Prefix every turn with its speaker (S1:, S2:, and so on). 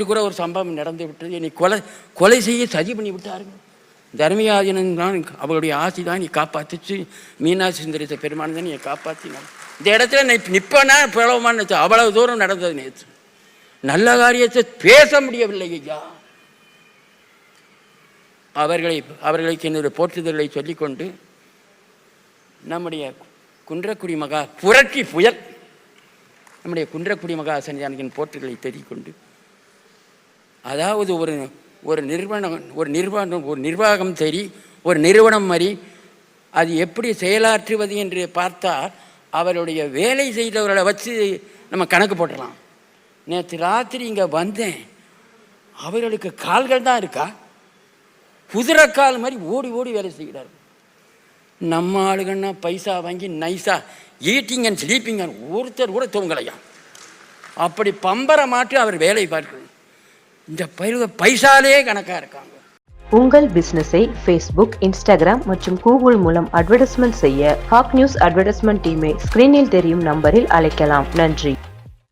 S1: நேற்று கூட ஒரு சம்பவம் நடந்து விட்டது. என்னை கொலை கொலை செய்ய சதி பண்ணி விட்டாருங்க. தர்மியாதினன் தான் அவளுடைய ஆசி தான் நீ காப்பாற்றிச்சு மீனாட்சி சுந்தரித்த பெருமான் தான் நீ காப்பாற்றினான் இந்த இடத்துல நிற்பனா நிப்பனா பிளவமான்னு அவ்வளவு தூரம் நடந்தது நேற்று. நல்ல காரியத்தை பேச முடியவில்லை ஐயா. அவர்களை அவர்களுக்கு என்னுடைய போற்றுதல்களை சொல்லிக்கொண்டு நம்முடைய குன்றக்குடி மகா புரட்சி புயல் நம்முடைய குன்றக்குடி மகா சன்னிதானத்தின் போற்றுகளை தெரிவிக்கொண்டு அதாவது ஒரு ஒரு நிறுவனம் ஒரு நிர்வாகம் ஒரு நிர்வாகம் சரி ஒரு நிறுவனம் மாதிரி அது எப்படி செயலாற்றுவது என்று பார்த்தால் அவருடைய வேலை செய்தவர்களை வச்சு நம்ம கணக்கு போட்டுடலாம். நேற்று ராத்திரி இங்கே வந்தேன். அவர்களுக்கு கால்கள் தான் இருக்கா? குதிரைக்கால் மாதிரி ஓடி ஓடி வேலை செய்கிறார். நம்ம ஆளுகன்னா பைசா வாங்கி நைஸாக ஈட்டிங் அண்ட் ஸ்லீப்பிங் ஒருத்தர் கூட தூங்கலையா? அப்படி பம்பரை மாற்றி அவர் வேலை பார்க்கணும் இந்த பயிர் பைசாலே கணக்காக இருக்காங்க.
S2: உங்கள் பிசினஸை ஃபேஸ்புக் இன்ஸ்டாகிராம் மற்றும் கூகுள் மூலம் அட்வர்டைஸ்மெண்ட் செய்ய ஹாக் நியூஸ் அட்வர்டைஸ்மெண்ட் டீமை ஸ்கிரீனில் தெரியும் நம்பரில் அழைக்கலாம். நன்றி.